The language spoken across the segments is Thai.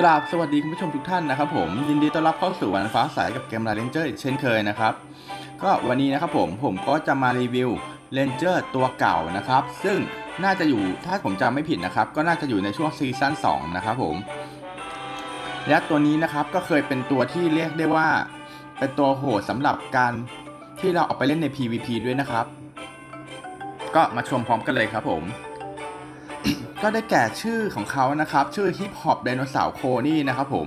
กราบสวัสดีคุณผู้ชมทุกท่านนะครับผมยินดีต้อนรับเข้าสู่วันฟ้าใสกับเกมลาเรนเจอร์เช่นเคยนะครับ ก็วันนี้นะครับผมผมก็จะมารีวิวเรนเจอร์ตัวเก่านะครับ ซึ่งน่าจะอยู่ถ้าผมจำไม่ผิดนะครับ ก็น่าจะอยู่ในช่วงซีซั่น2นะครับผมและตัวนี้นะครับก็เคยเป็นตัวที่เรียกได้ว่า เป็นตัวโหดสำหรับการที่เราเอาไปเล่นใน PVP ด้วยนะครับ ก็มาชมพร้อมกันเลยครับผม ก็ได้แก่ชื่อของเขานะครับ ชื่อฮิปฮอปไดโนเสาร์โคนี่นะครับผม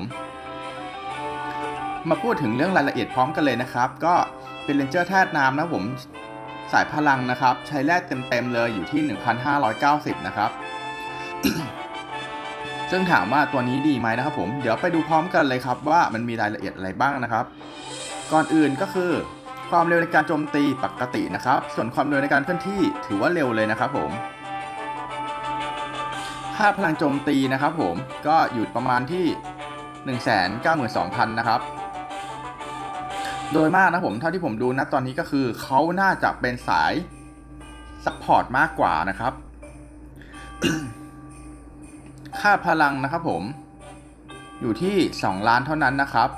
มาพูดถึงเรื่องรายละเอียดพร้อมกันเลยนะครับ ก็เป็นเรนเจอร์ธาตุน้ำนะผมสายพลังนะครับ ใช้แรกเต็มๆเลยอยู่ที่ 1,590 นะครับ ซึ่งถามว่าตัวนี้ดีไหมนะครับผม เดี๋ยวไปดูพร้อมกันเลยครับว่ามันมีรายละเอียดอะไรบ้างนะครับ ก่อนอื่นก็คือ ความเร็วในการโจมตีปกตินะครับ ส่วนความเร็วในการเคลื่อนที่ถือว่าเร็วเลยนะครับผม ค่าพลังโจมตีนะครับผมก็อยู่ประมาณที่ 192,000 นะครับ โดยมากนะผมเท่าที่ผมดูนะตอนนี้ก็คือเขาน่าจะเป็นสายซัพพอร์ตมากกว่านะครับ ค่าพลังนะครับผม อยู่ที่ 2 ล้านเท่านั้นนะครับ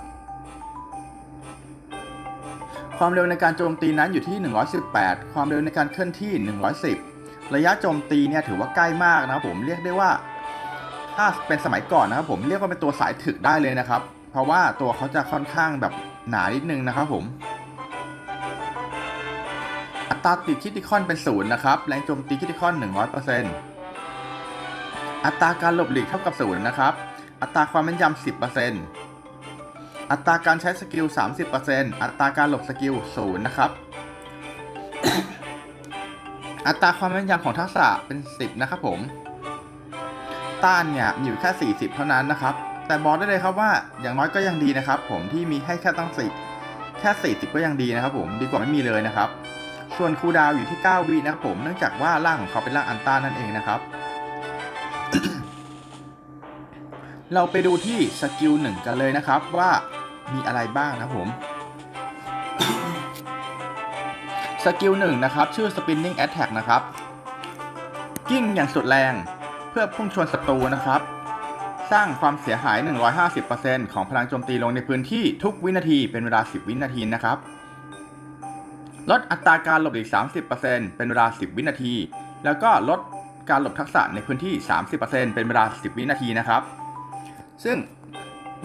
ความเร็วในการโจมตีนั้นอยู่ที่ 118 ความเร็วในการเคลื่อนที่ 110 ระยะโจมตีเนี่ยถือว่าใกล้มากนะครับผมเรียกได้ว่า ถ้าเป็นสมัยก่อนนะครับผมเรียกว่าเป็นตัวสายถึกได้เลยนะครับ เพราะว่าตัวเขาจะค่อนข้างแบบหนานิดนึงนะครับผมอัตราติดคิติคอนเป็นศูนย์นะครับแรงโจมตีคิติคอน100%อัตราการหลบหลีกเท่ากับศูนย์นะครับอัตราความแม่นยำ10%อัตราการใช้สกิล 30%อัตราการหลบสกิล0นะครับ อัตราความแม่นยำของทักษะเป็น 10 นะครับผม ต้านเนี่ยมีอยู่แค่ 40 เท่านั้นนะครับ แต่บอกได้เลยครับว่าอย่างน้อยก็ยังดีนะครับ ผมที่มีให้แค่ตั้งสี่แค่ 40 ก็ยังดีนะครับ ผมดีกว่าไม่มีเลยนะครับ ส่วนคูดาวอยู่ที่ 9 วินะครับผมเนื่องจากว่าร่างของเขาเป็นร่างอันต้านั่นเองนะครับ เราไปดูที่สกิลหนึ่งกันเลยนะครับว่ามีอะไรบ้างนะครับผม สกิลหนึ่งนะครับ ชื่อ spinning attack นะครับ กิ้งอย่างสุดแรง เพื่อพุ่งชนศัตรูนะครับ สร้างความเสียหาย 150%ของพลังโจมตีลงในพื้นที่ทุกวินาทีเป็นเวลา 10 วินาทีนะครับ ลดอัตราการหลบหลีก 30%เป็นเวลา 10 วินาที แล้วก็ลดการหลบทักษะในพื้นที่ 30%เป็นเวลา 10 วินาทีนะครับ ซึ่ง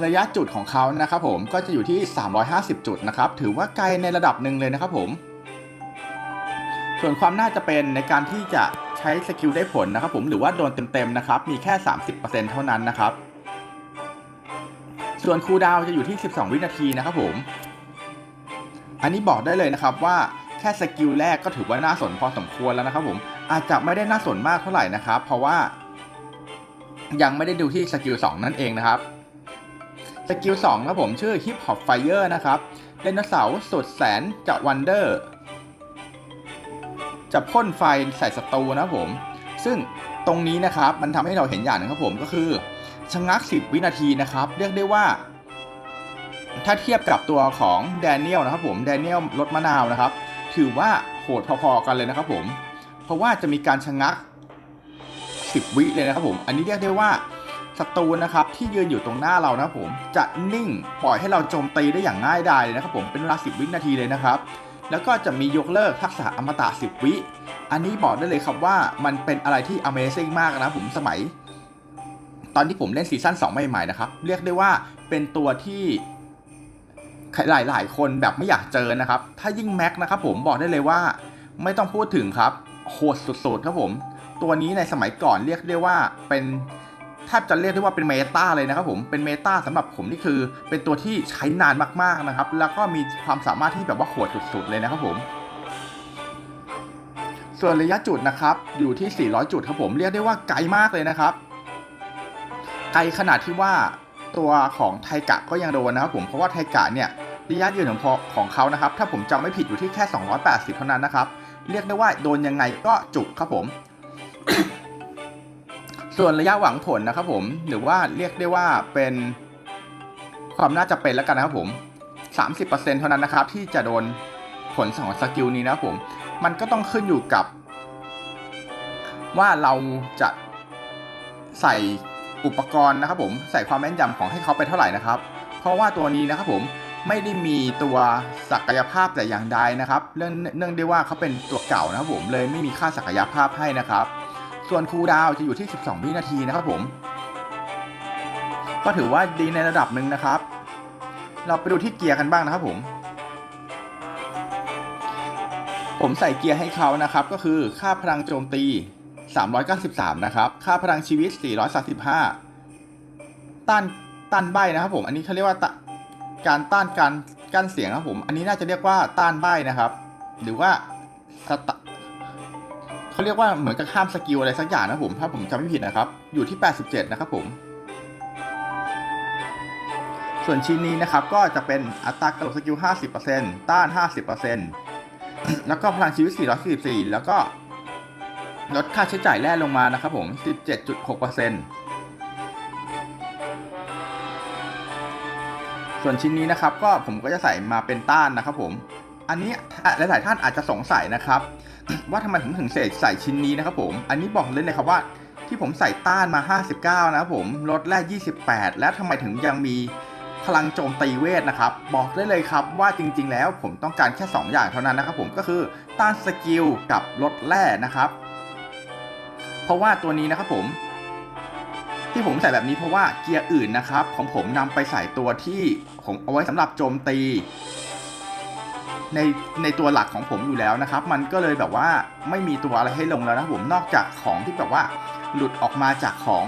ระยะจุดของเขานะครับผมก็จะอยู่ที่ 350 จุดนะครับ ถือว่าไกลในระดับหนึ่งเลยนะครับผม ส่วนความน่าจะเป็นในการที่จะใช้สกิลได้ผลนะครับผมหรือว่าโดนเต็มๆนะครับมีแค่ 30%เท่านั้นนะครับ ส่วนคูลดาวจะอยู่ที่ 12 วินาทีนะครับผม อันนี้บอกได้เลยนะครับว่าแค่สกิลแรกก็ถือว่าน่าสนพอสมควรแล้วนะครับผมอาจจะไม่ได้น่าสนมากเท่าไหร่นะครับ เพราะว่า ยังไม่ได้ดูที่สกิล2นั่นเองนะครับสกิล2นะผมชื่อ Hip Hop Fire นะครับไดโนเสาร์สุดแสนจะวันเดอร์ จะพ่นไฟใส่ศัตรูนะผม ซึ่งตรงนี้นะครับมันทำให้เราเห็นอย่างหนึงครับผมก็คือชะงัก 10 วินาทีนะครับ เรียกได้ว่า ถ้าเทียบกับตัวของแดเนียลนะครับผมแดเนียลรถมะนาวนะครับ ถือว่าโหดพอๆกันเลยนะครับผม เพราะว่าจะมีการชะงัก 10 วิเลยนะครับผม อันนี้เรียกได้ว่าศัตรูนะครับที่ยืนอยู่ตรงหน้าเรานะครับผมจะนิ่งปล่อยให้เราโจมตีได้อย่างง่ายดายเลยนะครับผมเป็นเวลา 10 วินาทีเลยนะครับ แล้วก็จะมียกเลิกทักษะอมตะ 10 วิ อันนี้บอกได้เลยครับว่ามันเป็นอะไรที่ Amazing มากนะผมสมัย ตอนที่ผมเล่นซีซั่น2 ใหม่ๆนะครับ เรียกได้ว่าเป็นตัวที่หลายๆ คนแบบไม่อยากเจอนะครับ ถ้ายิ่งแม็กนะครับผมบอกได้เลยว่าไม่ต้องพูดถึงครับโหดสุดๆครับผม ตัวนี้ในสมัยก่อนเรียกได้ว่าเป็น แทบจะเรียกได้ว่าเป็นเมตาเลยนะครับผมเป็นเมตาสำหรับผมนี่คือเป็นตัวที่ใช้นานมากๆนะครับ แล้วก็มีความสามารถที่แบบว่าโหดสุดๆเลยนะครับผม ส่วนระยะจุดนะครับอยู่ที่ 400 จุดครับผมเรียกได้ว่าไกลมากเลยนะครับ ไกลขนาดที่ว่าตัวของไทกะก็ยังโดนนะครับผมเพราะว่าไทกะเนี่ยระยะยืนของพอของเขานะครับ ถ้าผมจำไม่ผิดอยู่ที่แค่ 280 เท่านั้นนะครับ เรียกได้ว่าโดนยังไงก็จุกครับผม ส่วนระยะหวังผลนะครับผมหรือว่าเรียกได้ว่าเป็นความน่าจะเป็นแล้วกันนะครับผม 30%เท่านั้นนะครับที่จะโดนผลสองสกิลนี้นะครับผม มันก็ต้องขึ้นอยู่กับ ว่าเราจะใส่อุปกรณ์นะครับผมใส่ความแม่นยำของให้เขาไปเท่าไหร่นะครับ เพราะว่าตัวนี้นะครับผมไม่ได้มีตัวศักยภาพแต่อย่างใดนะครับ เรื่องเนื่องด้วยว่าเขาเป็นตัวเก่านะครับผมเลยไม่มีค่าศักยภาพให้นะครับ ส่วนคูลดาวจะอยู่ที่ 12 วินาทีนะครับผม ก็ถือว่าดีในระดับหนึ่งนะครับ เราไปดูที่เกียร์กันบ้างนะครับผม ผมใส่เกียร์ให้เขานะครับ ก็คือค่าพลังโจมตี 393 นะครับ ค่าพลังชีวิต 435 ต้านต้านใบนะครับผม อันนี้เขาเรียกว่าการต้านการกั้นเสียงครับผม อันนี้น่าจะเรียกว่าต้านใบนะครับ หรือว่าสต เขาเรียกว่าเหมือนกับข้ามสกิลอะไรสักอย่างนะผม ถ้าผมจำไม่ผิดนะครับ อยู่ที่ 87 นะครับผม ส่วนชิ้นนี้นะครับก็จะเป็นอัตรากระโดดสกิล 50%ต้าน 50%แล้วก็พลังชีวิต 444 แล้วก็ลดค่าใช้จ่ายแร่ลงมานะครับผม 17.6%ส่วนชิ้นนี้นะครับก็ผมก็จะใส่มาเป็นต้านนะครับผม อันนี้หลายๆท่านอาจจะสงสัยนะครับ ว่าทำไมผมถึงเสกใส่ชิ้นนี้นะครับผม อันนี้บอกเลยเลยครับว่าที่ผมใส่ต้านมา 59 นะครับผมลดแร่28 และทำไมถึงยังมีพลังโจมตีเวทนะครับ บอกได้เลยครับว่าจริง ๆ แล้วผมต้องการแค่ 2 อย่างเท่านั้นนะครับผมก็คือต้านสกิลกับลดแร่นะครับ เพราะว่าตัวนี้นะครับผม ที่ผมใส่แบบนี้เพราะว่าเกียร์อื่นนะครับของผมนำไปใส่ตัวที่ผมเอาไว้สำหรับโจมตี ในในตัวหลักของผมอยู่แล้วนะครับ มันก็เลยแบบว่าไม่มีตัวอะไรให้ลงแล้วนะผมนอกจากของที่แบบว่าหลุดออกมาจากของ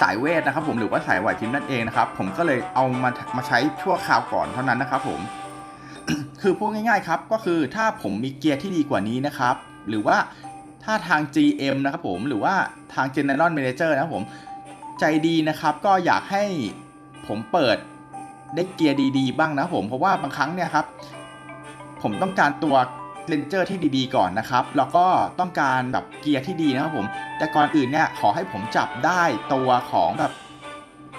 สายเวทนะครับ ผมหรือว่าสายไหวพริมนั่นเองนะครับ ผมก็เลยเอามามาใช้ชั่วคราวก่อนเท่านั้นนะครับผมคือพูดง่ายๆครับก็คือถ้าผมมีเกียร์ที่ดีกว่านี้นะครับ หรือว่าถ้าทาง GM นะครับผมหรือว่าทาง General Manager นะครับผมใจดีนะครับ ก็อยากให้ผมเปิด ได้เกียร์ดีๆ บ้างนะผม เพราะว่าบางครั้งเนี่ยครับ ผมต้องการตัวเลนเจอร์ที่ดีๆ ก่อนนะครับ แล้วก็ต้องการแบบเกียร์ที่ดีนะครับผม แต่ก่อนอื่นเนี่ยขอให้ผมจับได้ตัวของแบบ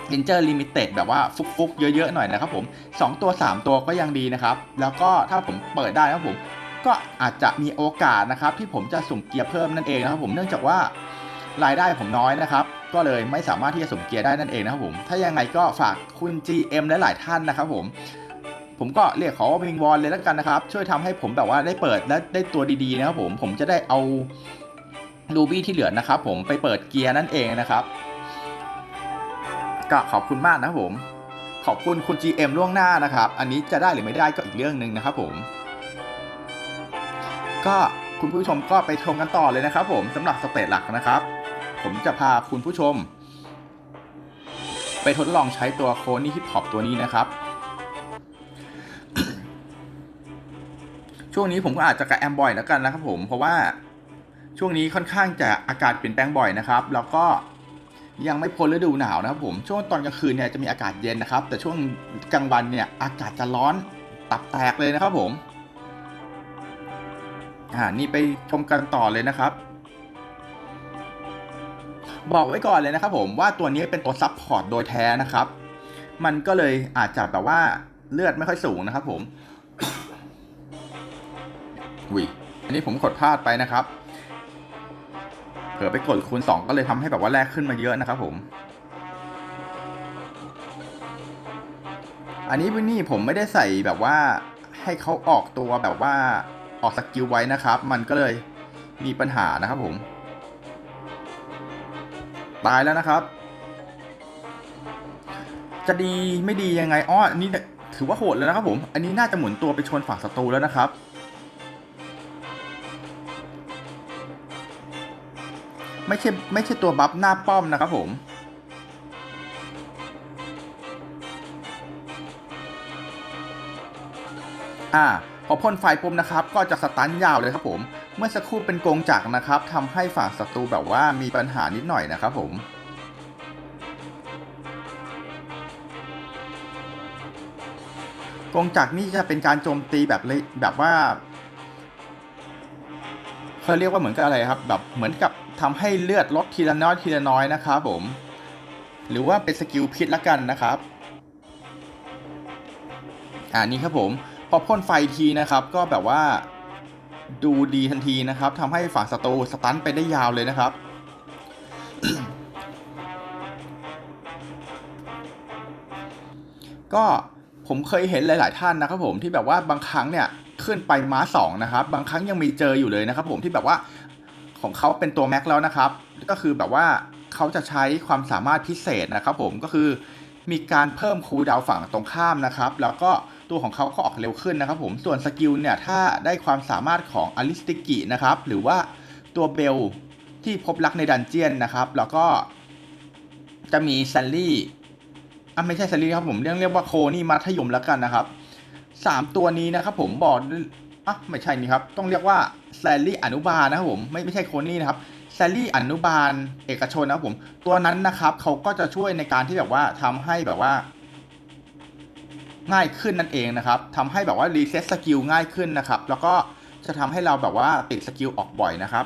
เลนเจอร์ลิมิเต็ดแบบว่าฟุกๆ เยอะๆ หน่อยนะครับผม 2 ตัว 3 ตัวก็ยังดีนะครับ แล้วก็ถ้าผมเปิดได้นะครับผม ก็อาจจะมีโอกาสนะครับ ที่ผมจะสุ่มเกียร์เพิ่มนั่นเองนะครับผม เนื่องจากว่ารายได้ผมน้อยนะครับ ก็เลยไม่สามารถที่จะสมเกียร์ได้นั่นเองนะครับผม ถ้ายังไงก็ฝากคุณ GM และหลายท่านนะครับผม ผมก็เรียกขอวิงวอนเลยแล้วกันนะครับ ช่วยทำให้ผมแบบว่าได้เปิดและได้ตัวดีๆนะครับผม ผมจะได้เอารูบี้ที่เหลือนะครับผมไปเปิดเกียร์นั่นเองนะครับ ก็ขอบคุณมากนะครับผม ขอบคุณคุณ GM ล่วงหน้านะครับ อันนี้จะได้หรือไม่ได้ก็อีกเรื่องหนึ่งนะครับผม ก็คุณผู้ชมก็ไปชมกันต่อเลยนะครับผมสำหรับสเตจหลักนะครับ ผมจะพาคุณผู้ชม ไปทดลองใช้ตัวโคนี่ฮิปฮอปตัวนี้นะครับ ช่วงนี้ผมก็อาจจะกระแอมบ่อยแล้วกันนะครับผมเพราะว่าช่วงนี้ค่อนข้างจะอากาศเปลี่ยนแปลงบ่อยนะครับ แล้วก็ยังไม่พ้นฤดูหนาวนะครับผมช่วงตอนกลางคืนเนี่ยจะมีอากาศเย็นนะครับ แต่ช่วงกลางวันเนี่ยอากาศจะร้อนตับแตกเลยนะครับผมอ่านี่ไปชมกันต่อเลยนะครับ บอกไว้ก่อนเลยนะครับผมว่าตัวนี้เป็นตัวซับพอร์ตโดยแท้นะครับ มันก็เลยอาจจะแบบว่าเลือดไม่ค่อยสูงนะครับผมวิอันนี้ผมกดพลาดไปนะครับเผลอไปกดคูณ 2 ก็เลยทำให้แบบว่าแรกขึ้นมาเยอะนะครับผม อันนี้วินนี่ผมไม่ได้ใส่แบบว่าให้เขาออกตัวแบบว่าออกสกิลไว้นะครับ มันก็เลยมีปัญหานะครับผม ตายแล้วนะครับ จะดีไม่ดียังไงอ้ออันนี้ถือว่าโหดแล้วนะครับผม อันนี้น่าจะหมุนตัวไปชนฝั่งศัตรูแล้วนะครับ ไม่ใช่ไม่ใช่ตัวบัฟหน้าป้อมนะครับผมอ่าพอพ่นไฟปุ๊บนะครับ ก็จะสตันยาวเลยครับผม เมื่อสักครู่เป็นกงจักรนะครับทำให้ฝั่งศัตรูแบบว่ามีปัญหานิดหน่อยนะครับผมกงจักรนี่จะเป็นการโจมตีแบบเลยแบบว่าเขาเรียกว่าเหมือนกับอะไรครับ แบบเหมือนกับทำให้เลือดลดทีละน้อยทีละน้อยนะครับผม หรือว่าเป็นสกิลพิษละกันนะครับ อ่านี่ครับผม พอพ่นไฟทีนะครับ ก็แบบว่า ดูดีทันทีนะครับทำให้ฝั่งศัตรูสตันไปได้ยาวเลยนะครับก็ผมเคยเห็นหลาย ๆ ท่านนะครับผมที่แบบว่าบางครั้งเนี่ยขึ้นไปม้า2นะครับบางครั้งยังมีเจออยู่เลยนะครับผมที่แบบว่าของเขาเป็นตัวแม็กแล้วนะครับ ก็คือแบบว่าเขาจะใช้ความสามารถพิเศษนะครับผมก็คือมีการเพิ่มคูดาวฝั่งตรงข้ามนะครับ แล้วก็ตัวของเขาก็ออกเร็วขึ้นนะครับผมส่วนสกิลเนี่ยถ้าได้ความสามารถของอลิสติกินะครับหรือว่าตัวเบลที่พบรักในดันเจียนนะครับ แล้วก็จะมีแซลลี่อะไม่ใช่สลีครับผมเรียกเรียกว่าโคนี่มัธยมแล้วกันนะครับสามตัวนี้นะครับผมบอกด้วยอะไม่ใช่นี่ครับ ต้องเรียกว่าแซลลี่อนุบาลนะครับผมไม่ไม่ใช่โคนี่นะครับแซลลี่อนุบาลเอกชนนะครับผม ตัวนั้นนะครับเขาก็จะช่วยในการที่แบบว่าทำให้แบบว่า ง่ายขึ้นนั่นเองนะครับทำให้แบบว่ารีเซ็ตสกิลง่ายขึ้นนะครับ แล้วก็จะทำให้เราแบบว่าติดสกิลออกบ่อยนะครับ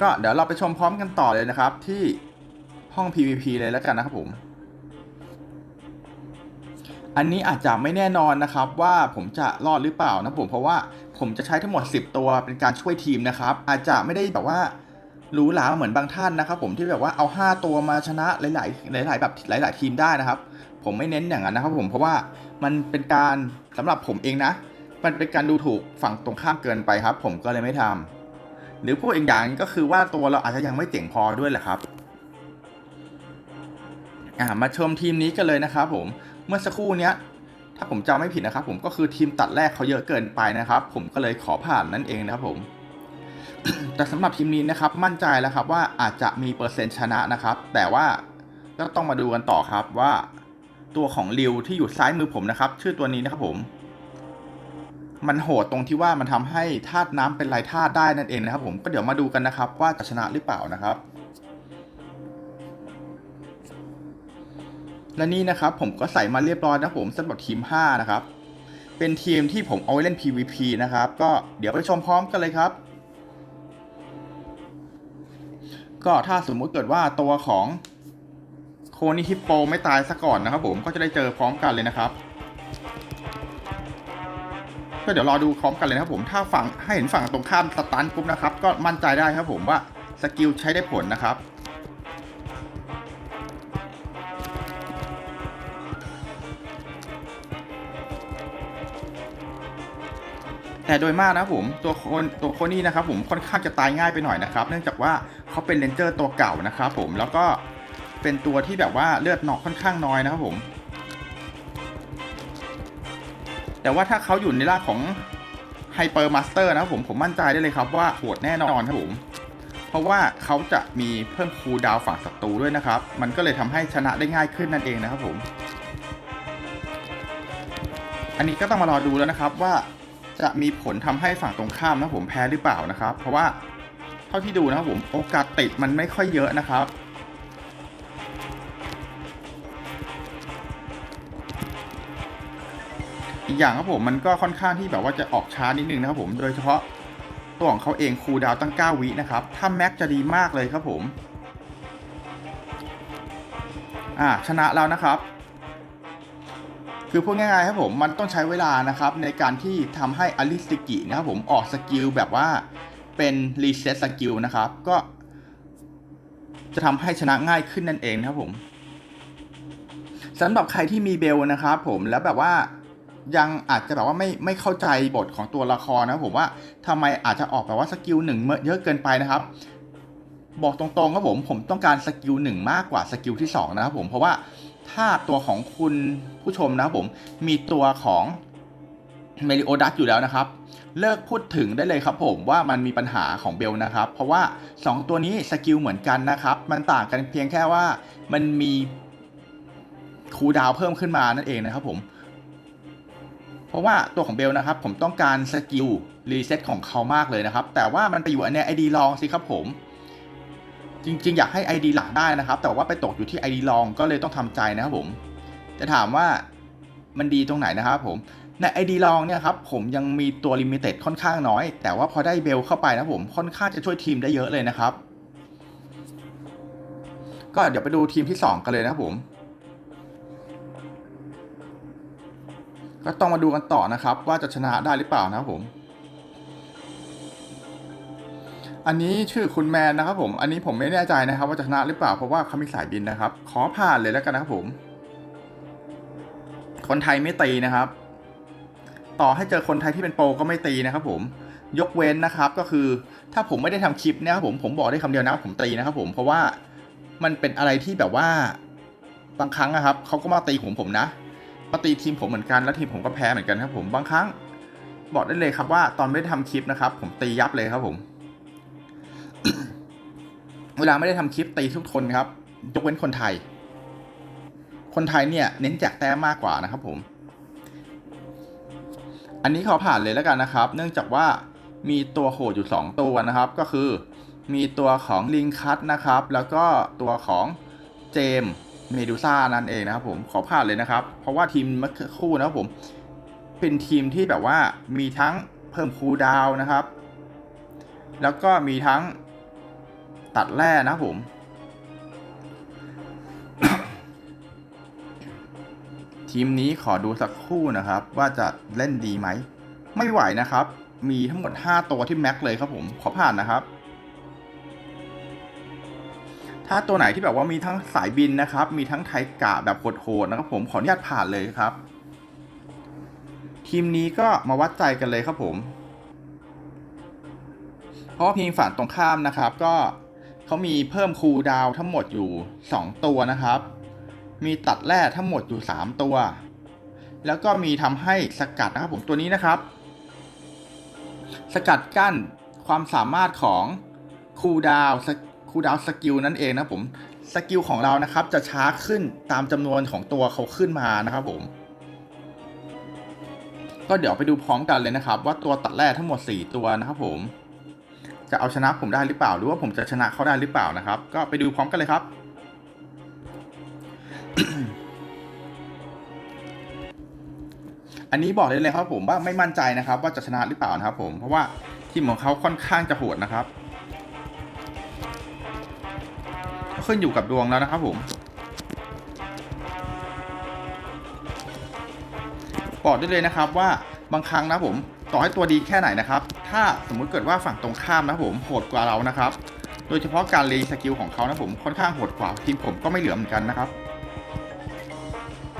ก็เดี๋ยวเราไปชมพร้อมกันต่อเลยนะครับ ที่ห้อง PVP เลยแล้วกันนะครับผม อันนี้อาจจะไม่แน่นอนนะครับว่าผมจะรอดหรือเปล่านะผมเพราะว่า ผมจะใช้ทั้งหมด 10 ตัวเป็นการช่วยทีมนะครับ อาจจะไม่ได้แบบว่าหรูหราเหมือนบางท่านนะครับ ผมที่แบบว่าเอา 5 ตัวมาชนะหลาย ๆ หลาย ๆ แบบหลาย ๆ ทีมได้นะครับ ผมไม่เน้นอย่างนั้นนะครับ ผมเพราะว่ามันเป็นการสำหรับผมเองนะ มันเป็นการดูถูกฝั่งตรงข้ามเกินไปครับ ผมก็เลยไม่ทำหรือพูดอีกอย่างก็คือว่าตัวเราอาจจะยังไม่เจ๋งพอด้วยแหละครับอ่ามาชมทีมนี้กันเลยนะครับผมเมื่อสักครู่เนี้ย ถ้าผมจำไม่ผิดนะครับผมก็คือทีมตัดแรกเขาเยอะเกินไปนะครับ ผมก็เลยขอผ่านนั่นเองนะครับผมแต่สำหรับทีมนี้นะครับมั่นใจแล้วครับว่าอาจจะมีเปอร์เซ็นต์ชนะนะครับ แต่ว่าก็ต้องมาดูกันต่อครับว่าตัวของริวที่อยู่ซ้ายมือผมนะครับ ชื่อตัวนี้นะครับผม มันโหดตรงที่ว่ามันทำให้ธาตุน้ำเป็นลายธาตุได้นั่นเองนะครับ ผมก็เดี๋ยวมาดูกันนะครับ ว่าจะชนะหรือเปล่านะครับ และนี่นะครับผมก็ใส่มาเรียบร้อยนะผมสำหรับทีม 5 นะครับ เป็นทีมที่ผมเอาไว้เล่น PVP นะครับ ก็เดี๋ยวไปชมพร้อมกันเลยครับ ก็ถ้าสมมุติเกิดว่าตัวของโคนิฮิปโปไม่ตายซะก่อนนะครับผมก็จะได้เจอพร้อมกันเลยนะครับ ก็เดี๋ยวรอดูพร้อมกันเลยนะครับผมถ้าฝั่งให้เห็นฝั่งตรงข้ามสตันปุ๊บนะครับ ก็มั่นใจได้ครับผมว่าสกิลใช้ได้ผลนะครับ แต่โดยมากนะผมตัวคนตัวโคนี่นะครับผมค่อนข้างจะตายง่ายไปหน่อยนะครับ เนื่องจากว่าเขาเป็นเลนเจอร์ตัวเก่านะครับผมแล้วก็เป็นตัวที่แบบว่าเลือดนอกค่อนข้างน้อยนะครับผม แต่ว่าถ้าเขาอยู่ในร่างของไฮเปอร์มาสเตอร์นะครับผมผมมั่นใจได้เลยครับว่าโหดแน่นอนครับผม เพราะว่าเขาจะมีเพิ่มคูลดาวน์ฝั่งศัตรูด้วยนะครับ มันก็เลยทำให้ชนะได้ง่ายขึ้นนั่นเองนะครับผม อันนี้ก็ต้องมารอดูแล้วนะครับว่า จะมีผลทำให้ฝั่งตรงข้ามนะผมแพ้หรือเปล่านะครับ เพราะว่าเท่าที่ดูนะครับผมโอกาสติดมันไม่ค่อยเยอะนะครับอีกอย่างครับผมมันก็ค่อนข้างที่แบบว่าจะออกช้านิดนึงนะครับผมโดยเฉพาะตัวของเขาเองคูดาวตั้ง 9 วินะครับ ถ้าแม็กจะดีมากเลยครับผม อ่าชนะแล้วนะครับ คือพูดง่ายๆครับผมมันต้องใช้เวลานะครับในการที่ทำให้อลิสติกินะครับผมออกสกิลแบบว่าเป็นรีเซ็ตสกิลนะครับ ก็จะทำให้ชนะง่ายขึ้นนั่นเองนะครับผมสำหรับใครที่มีเบลนะครับผมแล้วแบบว่ายังอาจจะแบบว่าไม่ไม่เข้าใจบทของตัวละครนะครับผมว่าทำไมอาจจะออกแบบว่าสกิลหนึ่งเยอะเกินไปนะครับ บอกตรงๆครับผมผมต้องการสกิลหนึ่งมากกว่าสกิลที่สองนะครับผมเพราะว่า ถ้าตัวของคุณผู้ชมนะครับผมมีตัวของเมริโอดัสอยู่แล้วนะครับ เลิกพูดถึงได้เลยครับผมว่ามันมีปัญหาของเบลนะครับ เพราะว่า 2 ตัวนี้สกิลเหมือนกันนะครับ มันต่างกันเพียงแค่ว่ามันมีคูดาวเพิ่มขึ้นมานั่นเองนะครับผมเพราะว่าตัวของเบลนะครับ ผมต้องการสกิลรีเซ็ตของเขามากเลยนะครับ แต่ว่ามันไปอยู่ในไอดีลองสิครับผม จริง ๆ อยากให้ ID หลักได้นะครับ แต่ว่าไปตกอยู่ที่ ID ลองก็เลยต้องทำใจนะครับผมจะถามว่ามันดีตรงไหนนะครับผมใน ID ลองเนี่ยครับผมยังมีตัวลิมิเต็ดค่อนข้างน้อย แต่ว่าพอได้เบลเข้าไปนะผมค่อนข้างจะช่วยทีมได้เยอะเลยนะครับ ก็เดี๋ยวไปดูทีมที่ 2 กันเลยนะครับผม ก็ต้องมาดูกันต่อนะครับ ว่าจะชนะได้หรือเปล่านะครับผม อันนี้ชื่อคุณแมนนะครับผม อันนี้ผมไม่แน่ใจนะครับ ว่าจะชนะหรือเปล่าเพราะว่าเขามีสายบินนะครับ ขอผ่านเลยแล้วกันนะครับผม คนไทยไม่ตีนะครับ ต่อให้เจอคนไทยที่เป็นโปรก็ไม่ตีนะครับ ผม ยกเว้นนะครับก็คือ ถ้าผมไม่ได้ทำคลิปเนะครับผมผมบอกได้คำเดียวนะว่าผมตีนะครับ ผมเพราะว่ามันเป็นอะไรที่แบบว่าบางครั้งนะครับเขาก็มาตีผมผมนะมาตีทีมผมเหมือนกันแล้วทีมผมก็แพ้เหมือนกันครับ ผมบางครั้ง บอกได้เลยครับว่าตอนไม่ได้ทำคลิปนะครับ ผมตียับเลยครับผม เวลาไม่ได้ทำคลิปตีทุกคนครับ ยกเว้นคนไทย คนไทยเนี่ย เน้นแจกแต้มมากกว่านะครับผม อันนี้ขอผ่านเลยแล้วกันนะครับ เนื่องจากว่ามีตัวโหดอยู่ 2 ตัวนะครับ ก็คือมีตัวของลิงคัตนะครับ แล้วก็ตัวของเจมเมดูซ่านั่นเองนะครับผมขอผ่านเลยนะครับ เพราะว่าทีมเมื่อคู่นะครับผมเป็นทีมที่แบบว่ามีทั้งเพิ่มคูลดาวนะครับ แล้วก็มีทั้ง ตัดแร่นะผม ทีมนี้ขอดูสักคู่นะครับ ว่าจะเล่นดีไหม ไม่ไหวนะครับ มีทั้งหมด 5 ตัวที่แม็กเลยครับผม ขอผ่านนะครับ ถ้าตัวไหนที่แบบว่ามีทั้งสายบินนะครับ มีทั้งไทกะแบบโหดๆนะครับผมขออนุญาตผ่านเลยครับ ทีมนี้ก็มาวัดใจกันเลยครับผมเพราะว่าทีมฝั่งตรงข้ามนะครับ ก็ เขามีเพิ่มคูลดาวทั้งหมดอยู่ 2 ตัวนะครับ มีตัดแร่ทั้งหมดอยู่ 3 ตัว แล้วก็มีทำให้สกัดนะครับผมตัวนี้นะครับ สกัดกั้นความสามารถของคูลดาวคูลดาวสกิลนั่นเองนะผมสกิลของเรานะครับจะช้าขึ้นตามจำนวนของตัวเขาขึ้นมานะครับผม ก็เดี๋ยวไปดูพร้อมกันเลยนะครับ ว่าตัวตัดแร่ทั้งหมด 4 ตัวนะครับผม จะเอาชนะผมได้หรือเปล่า หรือว่าผมจะชนะเขาได้หรือเปล่านะครับ ก็ไปดูพร้อมกันเลยครับอันนี้บอกเลยเลยครับผมว่าไม่มั่นใจนะครับ ว่าจะชนะหรือเปล่านะครับ ผมเพราะว่าทีมของเขาค่อนข้างจะโหดนะครับขึ้นอยู่กับดวงแล้วนะครับผมบอกได้เลยนะครับว่าบางครั้งนะผม ต่อให้ตัวดีแค่ไหนนะครับ ถ้าสมมุติเกิดว่าฝั่งตรงข้ามนะผมโหดกว่าเรานะครับ โดยเฉพาะการรีสกิลของเขานะผมค่อนข้างโหดกว่าทีมผมก็ไม่เหลือเหมือนกันนะครับ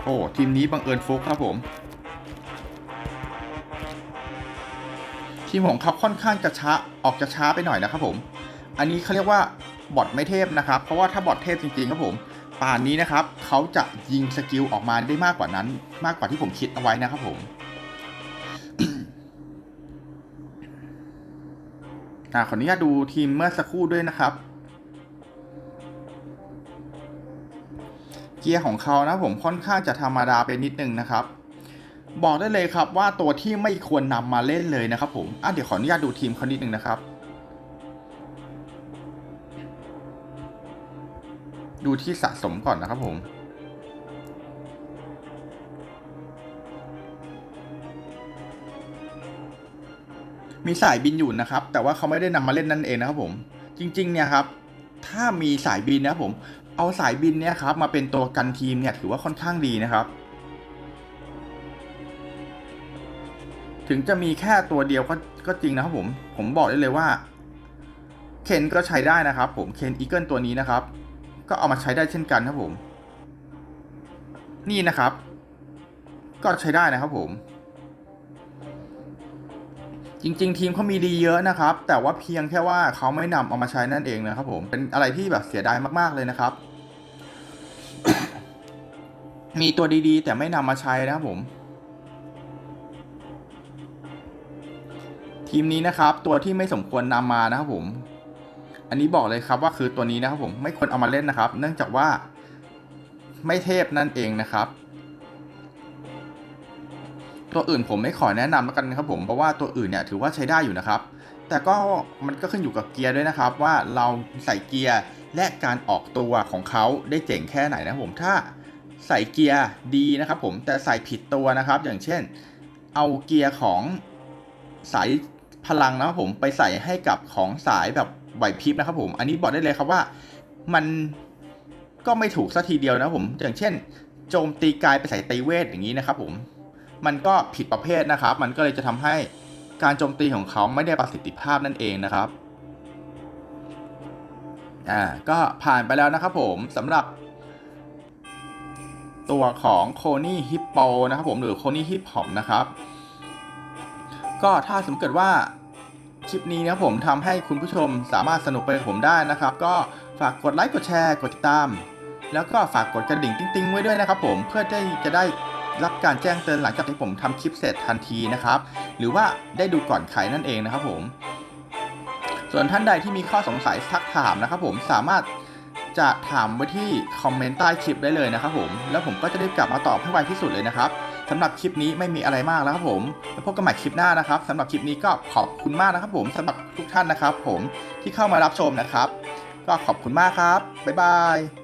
โอ้ทีมนี้บังเอิญฟุกครับผม ทีมของเขาค่อนข้างจะช้าออกจะช้าไปหน่อยนะครับผม อันนี้เขาเรียกว่าบอทไม่เทพนะครับ เพราะว่าถ้าบอทเทพจริงๆครับผมป่านนี้นะครับเขาจะยิงสกิลออกมาได้มากกว่านั้น มากกว่าที่ผมคิดเอาไว้นะครับผม ขออนุญาตดูทีมเมื่อสักครู่ด้วยนะครับ เกียร์ของเขานะผมค่อนข้างจะธรรมดาไปนิดนึงนะครับ บอกได้เลยครับว่าตัวที่ไม่ควรนำมาเล่นเลยนะครับผมอะเดี๋ยวขออนุญาตดูทีมเขานิดนึงนะครับ ดูที่สะสมก่อนนะครับผม มีสายบินอยู่นะครับ แต่ว่าเขาไม่ได้นำมาเล่นนั่นเองนะครับผม จริงๆเนี่ยครับ ถ้ามีสายบินนะครับผม เอาสายบินเนี่ยครับมาเป็นตัวกันทีมเนี่ยถือว่าค่อนข้างดีนะครับ ถึงจะมีแค่ตัวเดียวก็ก็จริงนะครับผม ผมบอกได้เลยว่า เคนก็ใช้ได้นะครับ ผม เคนอีเกิลตัวนี้นะครับ ก็เอามาใช้ได้เช่นกันครับผม นี่นะครับ ก็ใช้ได้นะครับผม จริง ๆ ทีมเขามีดีเยอะนะครับ แต่ว่าเพียงแค่ว่าเขาไม่นำเอามาใช้นั่นเองนะครับผมเป็นอะไรที่แบบเสียดายมากๆเลยนะครับ มีตัวดีๆ แต่ไม่นำมาใช้นะครับผมทีมนี้นะครับตัวที่ไม่สมควรนำมานะครับผม อันนี้บอกเลยครับว่าคือตัวนี้นะครับผมไม่ควรเอามาเล่นนะครับ เนื่องจากว่าไม่เทพนั่นเองนะครับ ตัวอื่นผมไม่ขอแนะนำแล้วกันนะครับผมเพราะว่าตัวอื่นเนี่ยถือว่าใช้ได้อยู่นะครับ แต่ก็มันก็ขึ้นอยู่กับเกียร์ด้วยนะครับ ว่าเราใส่เกียร์และการออกตัวของเขาได้เจ๋งแค่ไหนนะครับผมถ้าใส่เกียร์ดีนะครับผมแต่ใส่ผิดตัวนะครับ อย่างเช่น เอาเกียร์ของสายพลังนะครับผมไปใส่ให้กับของสายแบบไหวพริบนะครับผม อันนี้บอกได้เลยครับว่ามันก็ไม่ถูกสัทีเดียวนะผม อย่างเช่น โจมตีกายไปใส่ตีเวทอย่างนี้นะครับผม มันก็ผิดประเภทนะครับ มันก็เลยจะทำให้การโจมตีของเขาไม่ได้ประสิทธิภาพนั่นเองนะครับอ่าก็ผ่านไปแล้วนะครับผมสำหรับตัวของโคนี่ฮิปโปนะครับผมหรือโคนี่ฮิปฮอปนะครับ ก็ถ้าสมมติว่าคลิปนี้นะผมทำให้คุณผู้ชมสามารถสนุกไปกับผมได้นะครับ ก็ฝากกดไลค์กดแชร์กดติดตาม แล้วก็ฝากกดกระดิ่งติ๊งๆไว้ด้วยนะครับผมเพื่อที่จะได้ รับการแจ้งเตือนหลังจากที่ผมทำคลิปเสร็จทันทีนะครับ หรือว่าได้ดูก่อนใครนั่นเองนะครับผม ส่วนท่านใดที่มีข้อสงสัยทักถามนะครับ ผมสามารถจะถามไว้ที่คอมเมนต์ใต้คลิปได้เลยนะครับผม แล้วผมก็จะได้กลับมาตอบให้ไวที่สุดเลยนะครับสำหรับคลิปนี้ไม่มีอะไรมากแล้วครับผมแล้วพบกันใหม่คลิปหน้านะครับสำหรับคลิปนี้ก็ขอบคุณมากนะครับ ผมสำหรับทุกท่านนะครับ ผมที่เข้ามารับชมนะครับ ก็ขอบคุณมากครับบ๊ายบาย